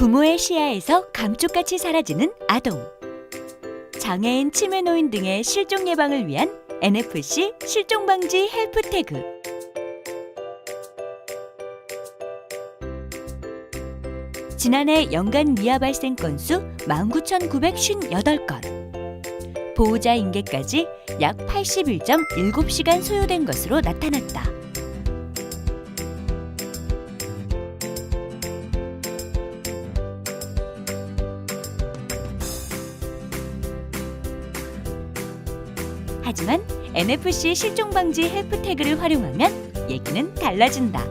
부모의 시야에서 감쪽같이 사라지는 아동. 장애인, 치매 노인 등의 실종 예방을 위한 NFC 실종 방지 헬프 태그. 지난해 연간 미아 발생 건수 19,958건. 보호자 인계까지 약 81.7시간 소요된 것으로 나타났다. 하지만 NFC 실종 방지 헬프 태그를 활용하면 얘기는 달라진다.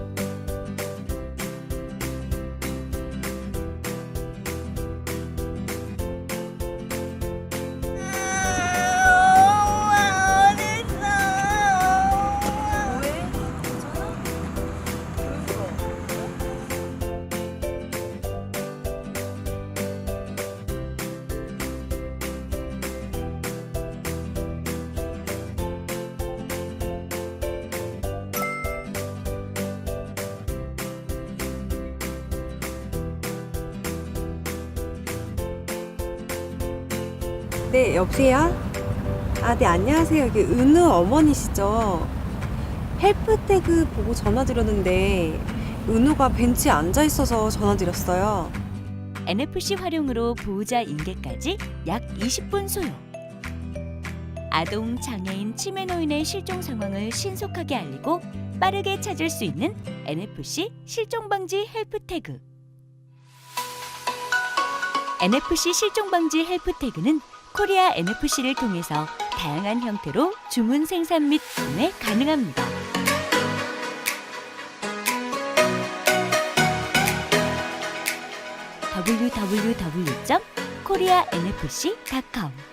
네, 여보세요? 아, 네, 안녕하세요. 여기 은우 어머니시죠? 헬프태그 보고 전화드렸는데, 은우가 벤치에 앉아 있어서 전화드렸어요. NFC 활용으로 보호자 인계까지 약 20분 소요. 아동, 장애인, 치매 노인의 실종 상황을 신속하게 알리고 빠르게 찾을 수 있는 NFC 실종 방지 헬프 태그. NFC 실종 방지 헬프 태그는 코리아 NFC를 통해서 다양한 형태로 주문 생산 및 구매 가능합니다. www.koreanfc.com